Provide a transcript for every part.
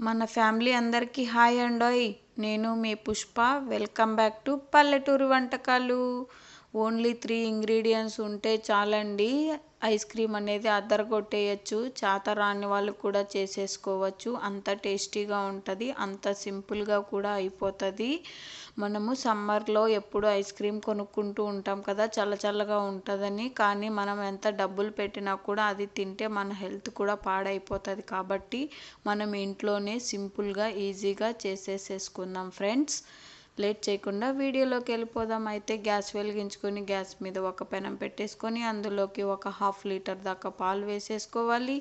మన ఫ్యామిలీ అందరికీ హాయ్ అండోయ్. నేను మీ Pushpa. Welcome back to Palleturu Vantakalu. Only three ingredients ఉంటే చాలండి. ఐస్ క్రీమ్ అనేది అద్దరగొట్టేయచ్చు చేత రాని వాళ్ళు కూడా చేసేసుకోవచ్చు. అంత టేస్టీగా ఉంటుంది అంత సింపుల్గా కూడా అయిపోతుంది. మనము సమ్మర్లో ఎప్పుడు ఐస్ క్రీమ్ కొనుక్కుంటూ ఉంటాం కదా చల్ల చల్లగా ఉంటుందని. కానీ మనం ఎంత డబ్బులు పెట్టినా కూడా అది తింటే మన హెల్త్ కూడా పాడైపోతుంది కాబట్టి మనం ఇంట్లోనే సింపుల్గా ఈజీగా చేసేసేసుకుందాం ఫ్రెండ్స్. లేట్ చేయకుండా వీడియోలోకి వెళ్ళిపోదాం. అయితే గ్యాస్ వెలిగించుకొని గ్యాస్ మీద ఒక పెనం పెట్టేసుకొని అందులోకి ఒక హాఫ్ లీటర్ దాకా పాలు వేసేసుకోవాలి.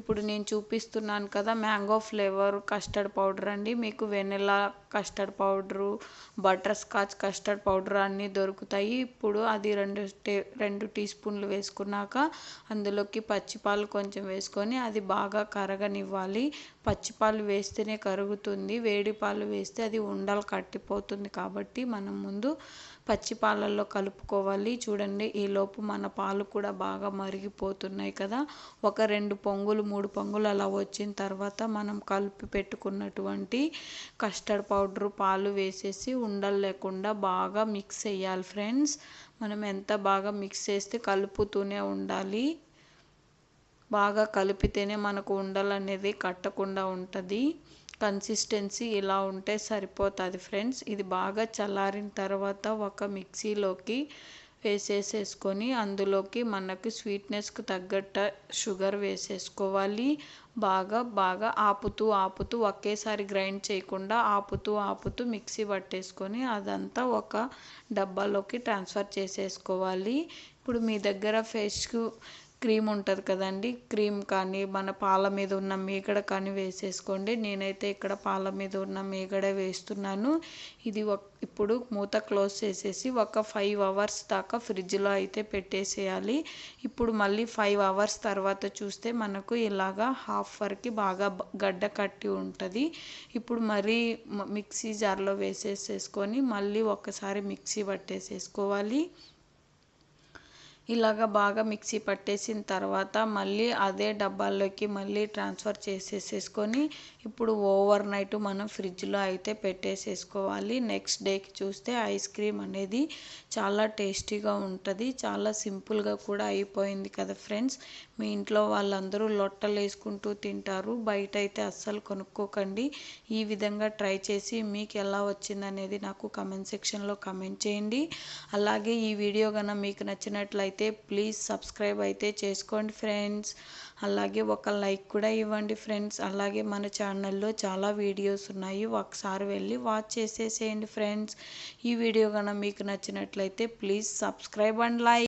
ఇప్పుడు నేను చూపిస్తున్నాను కదా మ్యాంగో ఫ్లేవర్ కస్టర్డ్ పౌడర్ అండి. మీకు vanilla custard powder butterscotch custard powder అన్నీ దొరుకుతాయి. ఇప్పుడు అది రెండు టే రెండు టీ స్పూన్లు వేసుకున్నాక అందులోకి పచ్చిపాలు కొంచెం వేసుకొని అది బాగా కరగనివ్వాలి. పచ్చిపాలు వేస్తేనే కరుగుతుంది. వేడి పాలు వేస్తే అది ఉండలు కట్టిపోతుంది. కాబట్టి మనం ముందు పచ్చి పాలల్లో కలుపుకోవాలి. చూడండి ఈలోపు మన పాలు కూడా బాగా మరిగిపోతున్నాయి కదా. ఒక రెండు పొంగులు మూడు పొంగులు అలా వచ్చిన తర్వాత మనం కలిపి పెట్టుకున్నటువంటి కస్టర్డ్ పౌడర్ పాలు వేసేసి ఉండలు లేకుండా బాగా మిక్స్ చేయాలి ఫ్రెండ్స్ మనం ఎంత బాగా మిక్స్ చేస్తే కలుపుతూనే ఉండాలి. బాగా కలిపితేనే మనకు ఉండలు అనేది కట్టకుండా ఉంటుంది. కన్సిస్టెన్సీ ఇలా ఉంటే సరిపోతుంది ఫ్రెండ్స్ ఇది బాగా చల్లారిన తర్వాత ఒక మిక్సీలోకి వేసేసేసుకొని అందులోకి మనకు స్వీట్నెస్కు తగ్గట్ట షుగర్ వేసేసుకోవాలి. బాగా బాగా ఆపుతూ ఆపుతూ ఒకేసారి గ్రైండ్ చేయకుండా ఆపుతూ ఆపుతూ మిక్సీ పట్టేసుకొని అదంతా ఒక డబ్బాలోకి ట్రాన్స్ఫర్ చేసేసుకోవాలి. ఇప్పుడు మీ దగ్గర ఫేస్కు క్రీమ్ ఉంటుంది కదండి. క్రీమ్ కానీ మన పాల మీద ఉన్న మీగడ కానీ వేసేసుకోండి. నేనైతే ఇక్కడ పాల మీద ఉన్న మీగడ వేస్తున్నాను. ఇది ఇప్పుడు మూత క్లోజ్ చేసేసి ఒక ఫైవ్ అవర్స్ దాకా ఫ్రిడ్జ్లో అయితే పెట్టేసేయాలి. ఇప్పుడు మళ్ళీ ఫైవ్ అవర్స్ తర్వాత చూస్తే మనకు ఇలాగా హాఫ్ వరకు బాగా గడ్డ కట్టి ఉంటుంది. ఇప్పుడు మరీ మిక్సీ జార్లో వేసేసేసుకొని మళ్ళీ ఒకసారి మిక్సీ పట్టేసేసుకోవాలి. ఇలాగ బాగా మిక్సీ పట్టేసిన తర్వాత మళ్ళీ అదే డబ్బాల్లోకి మళ్ళీ ట్రాన్స్ఫర్ చేసేసేసుకొని ఇప్పుడు ఓవర్ నైట్ మనం ఫ్రిడ్జ్లో అయితే పెట్టేసేసుకోవాలి. నెక్స్ట్ డేకి చూస్తే ఐస్ క్రీమ్ అనేది చాలా టేస్టీగా ఉంటుంది. చాలా సింపుల్గా కూడా అయిపోయింది కదా ఫ్రెండ్స్. మీ ఇంట్లో వాళ్ళందరూ లొట్టలు వేసుకుంటూ తింటారు. బయట అయితే అస్సలు కొనుక్కోకండి. ఈ విధంగా ట్రై చేసి మీకు ఎలా వచ్చిందనేది నాకు కమెంట్ సెక్షన్లో కమెంట్ చేయండి. అలాగే ఈ వీడియో కనుక మీకు నచ్చినట్లయితే అయితే ప్లీజ్ సబ్స్క్రైబ్ అయితే చేసుకోండి ఫ్రెండ్స్ అలాగే ఒక లైక్ కూడా ఇవ్వండి ఫ్రెండ్స్ అలాగే మన ఛానల్లో చాలా వీడియోస్ ఉన్నాయి. ఒకసారి వెళ్ళి వాచ్ చేసేసేయండి ఫ్రెండ్స్ ఈ వీడియో కనుక మీకు నచ్చినట్లయితే ప్లీజ్ సబ్స్క్రైబ్ అండ్ లైక్